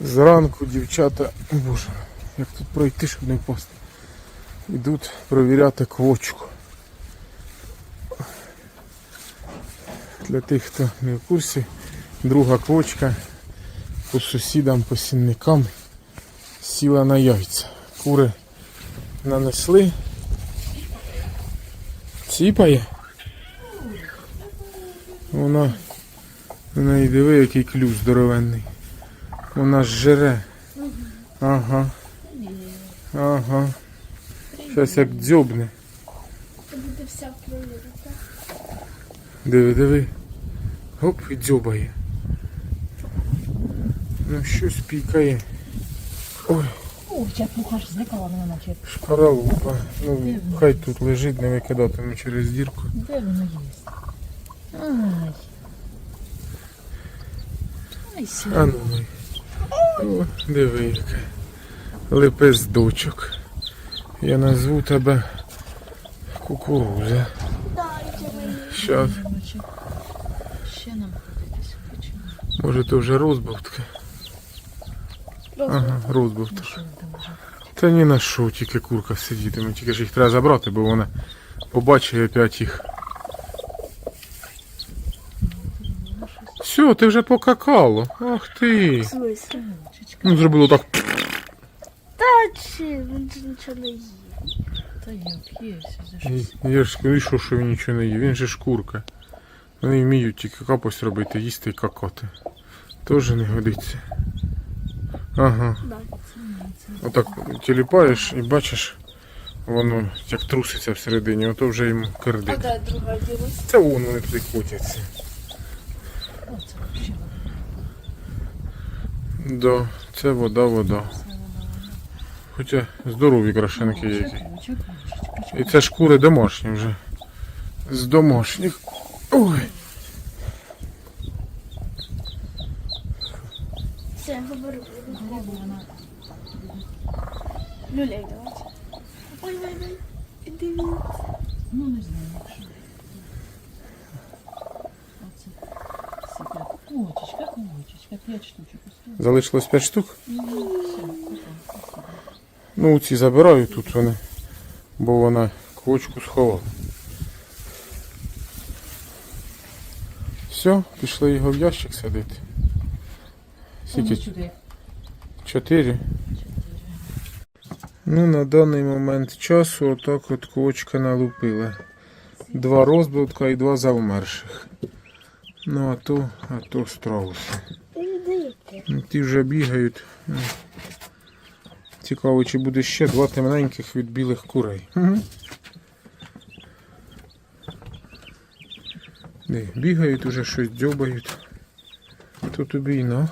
Зранку дівчата, о, боже, як тут пройти, щоб не впасти. Йдуть провіряти квочку. Для тих, хто не в курсі, друга квочка по сусідам, по сінникам сіла на яйця. Кури нанесли. Ціпає. Вона на неї диви, який клюв здоровенний. Вона ж жере. Ага. Ага. Щас як дзьобне. Буде вся провірка. Диви, диви. Оп, і дзьобає. Ну щось пікає. Ой, О, чепуха ж зникала на наче. шкаралупа. Ну, хай тут лежить, не викидатиме через дірку. Де воно є? Ай. Ай, сі. А ну ой. О, диви яке. Лепездочок. Я назву тебе кукуруза. Щас. Ще нам ходитися. Почему? Може то вже розбавтка. Ага, розбавтка. Та ні на що, тільки курка сидітиме, тільки ж їх треба забрати, бо вона побачить опять їх. Все, ти вже покакало. Ах ти. В смислі? Ну зробило так. Та чи, він ж нічого не їсть. Та я п'єся за щось. Я ж скажу, що, що він нічого не їв. Він же ж курка. Вони вміють тільки капось робити, їсти і какати. Теж не годиться. Ага. Да. Отак тіліпаєш і бачиш, воно як труситься всередині, ото вже йому А кирдить. де друга ділась? Це вон вони туди котяться. О, це взагалі. Да, це вода, вода. Хоча здорові крашенки чекай, І це ж кури домашні вже. З домашніх. Ой. Все, говорю. Люлей давайте. Ой, ой, ой. Дивіться. Ну, не знаю, що. Оце. Сіпля. Кочечка, кочечка, п'ять штучок. Залишилось 5 штук. Ну, ці забираю тут вони, бо вона квочку сховала. Все, пішли його в ящик садити. Скільки? Чотири. Ну, на даний момент часу отак от квочка налупила. Два розбивка і два завмерших. Ну, а то, а то страуси. Ну, Ті вже бігають. Ну, Цікаво, чи буде ще два темненьких від білих курей. Угу. Де, бігають уже щось дзьобають. Тут тобі й на.